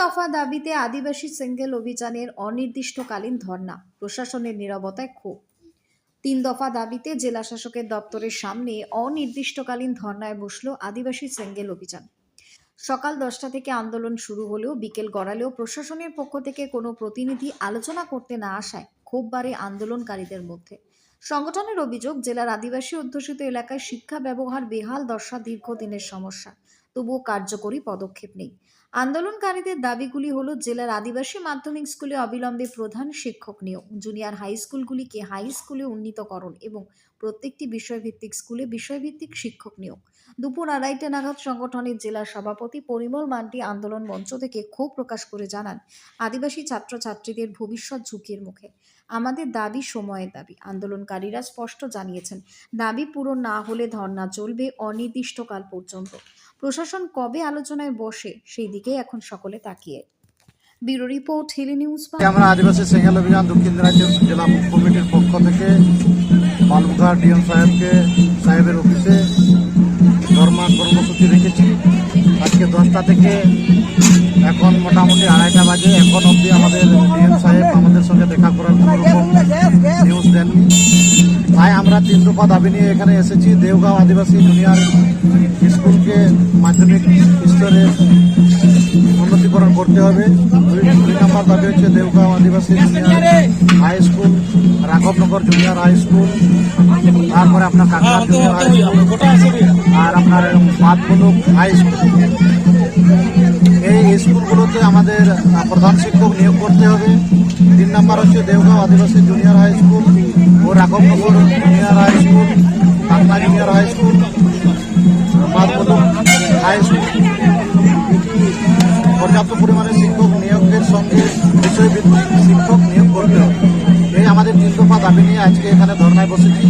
দফা দাবিতে আদিবাসী সিঙ্গেল অভিযানের অনির্দিষ্টকালীন ধর্ণা, প্রশাসনের নীরবতায় ক্ষোভ। তিন দফা দাবিতে জেলা শাসকের দপ্তরের সামনে অনির্দিষ্টকালীন ধর্নায় বসল আদিবাসী সিঙ্গেল অভিযান। সকাল দশটা থেকে আন্দোলন শুরু হলেও বিকেল গড়ালেও প্রশাসনের পক্ষ থেকে কোনো প্রতিনিধি আলোচনা করতে না আসায় ক্ষোভ বাড়ে আন্দোলনকারীদের মধ্যে। সংগঠনের অভিযোগ, জেলার আদিবাসী অধ্যুষিত এলাকায় শিক্ষা ব্যবহার বেহাল দশা দীর্ঘদিনের সমস্যা। তবুও কার্যকরী পদক্ষেপ নেই। আন্দোলনকারীদের দাবিগুলি হলো, জেলার আদিবাসী মাধ্যমিক স্কুলে অবিলম্বে প্রধান শিক্ষক নিয়োগ, জুনিয়র হাই স্কুলগুলিকে হাই স্কুলে উন্নীতকরণ এবং প্রত্যেকটি বিষয়ভিত্তিক স্কুলে বিষয়ভিত্তিক শিক্ষক নিয়োগ। দুপুর আড়াইটে নাগাদ সংগঠনের জেলা সভাপতি পরিমল মান্টি আন্দোলন মঞ্চ থেকে ক্ষোভ প্রকাশ করে জানান, আদিবাসী ছাত্রছাত্রীদের ভবিষ্যৎ ঝুঁকির মুখে। আমাদের দাবি সময়ের দাবি। আন্দোলনকারীরা স্পষ্ট জানিয়েছেন, দাবি পূরণ না হলে ধর্না চলবে অনির্দিষ্টকাল পর্যন্ত। প্রশাসন কবে আলোচনায় বসে, সেই দিকেই এখন সকলে তাকিয়ে। ব্যুরো রিপোর্ট, হিলি নিউজ আমরা আদিবাসী সিঙ্গেল অভিযান, দক্ষিণ দিনাজপুর জেলা কমিটির পক্ষ থেকে বালুঘাট ডিএম সাহেবকে, সাহেবের অফিসে ধর্মা কর্মসূচি রেখেছি। আজকে দশটা থেকে এখন মোটামুটি আড়াইটা বাজে, এখন অবধি আমাদের তিন দফা দাবি নিয়ে এখানে এসেছি। দেওগাঁও আদিবাসী জুনিয়র স্কুলকে মাধ্যমিক স্তরে উন্নতিকরণ করতে হবে। দুই নম্বর দাবি হচ্ছে Deogaon Adivasi junior high school, Raghabnagar junior high school. তারপরে আপনার কাকা junior high school. Badmuluk high school এই স্কুলগুলোতে আমাদের প্রধান শিক্ষক নিয়োগ করতে হবে। তিন নম্বর হচ্ছে Deogaon Adivasi junior high school ও Raghabnagar junior high school Kakna junior high school high school পর্যাপ্ত পরিমাণে শিক্ষক নিয়োগের সঙ্গে বিষয়ভিত্তিক শিক্ষক নিয়োগ করতে হবে। এই আমাদের তিন দফা দাবি নিয়ে আজকে এখানে ধর্নায় বসেছি।